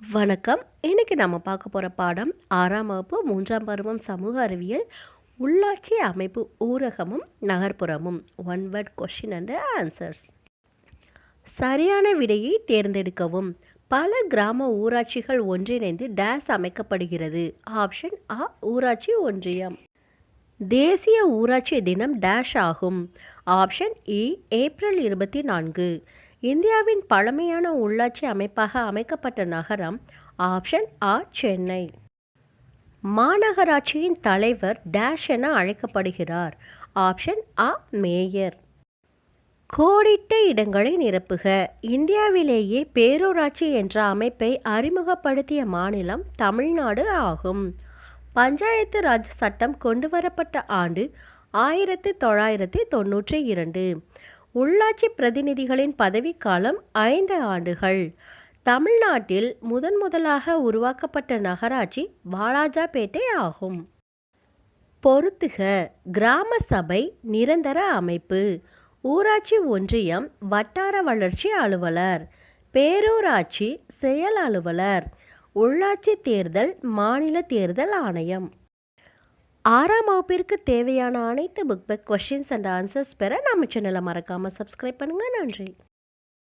வணக்கம். இன்றைக்கி நம்ம பார்க்க போகிற பாடம் ஆறாம் வகுப்பு மூன்றாம் பருவம் சமூக அறிவியல் உள்ளாட்சி அமைப்பு ஊரகமும் நகர்ப்புறமும். One word question and answers சரியான விடையை தேர்ந்தெடுக்கவும். பல கிராம ஊராட்சிகள் ஒன்றிணைந்து டேஸ் அமைக்கப்படுகிறது. ஆப்ஷன் ஆ ஊராட்சி ஒன்றியம். தேசிய ஊராட்சி தினம் டேஷ் ஆகும். ஆப்ஷன் இ ஏப்ரல் இருபத்தி நான்கு. இந்தியாவின் பழமையான உள்ளாட்சி அமைப்பாக அமைக்கப்பட்ட நகரம் ஆப்ஷன் ஆ சென்னை. மாநகராட்சியின் தலைவர் டேஷ் என அழைக்கப்படுகிறார். ஆப்ஷன் ஆ மேயர். கோடிட்ட இடங்களை நிரப்புக. இந்தியாவிலேயே பேரூராட்சி என்ற அமைப்பை அறிமுகப்படுத்திய மாநிலம் தமிழ்நாடு ஆகும். பஞ்சாயத்து ராஜ் சட்டம் கொண்டு வரப்பட்ட ஆண்டு ஆயிரத்தி தொள்ளாயிரத்தி தொன்னூற்றி இரண்டு. உள்ளாட்சி பிரதிநிதிகளின் பதவிக்காலம் ஐந்து ஆண்டுகள். தமிழ்நாட்டில் முதன் முதலாக உருவாக்கப்பட்ட நகராட்சி வாலாஜாபேட்டை ஆகும். பொறுத்துக கிராம சபை நிரந்தர அமைப்பு. ஊராட்சி ஒன்றியம் வட்டார வளர்ச்சி அலுவலர். பேரூராட்சி செயல் அலுவலர். உள்ளாட்சி தேர்தல் மாநில தேர்தல் ஆணையம். ஆறாம் வகுப்பிற்கு தேவையான அனைத்து book back questions and answers பெற நம்ம சேனலை மறக்காமல் சப்ஸ்கிரைப் பண்ணுங்கள் நன்றி.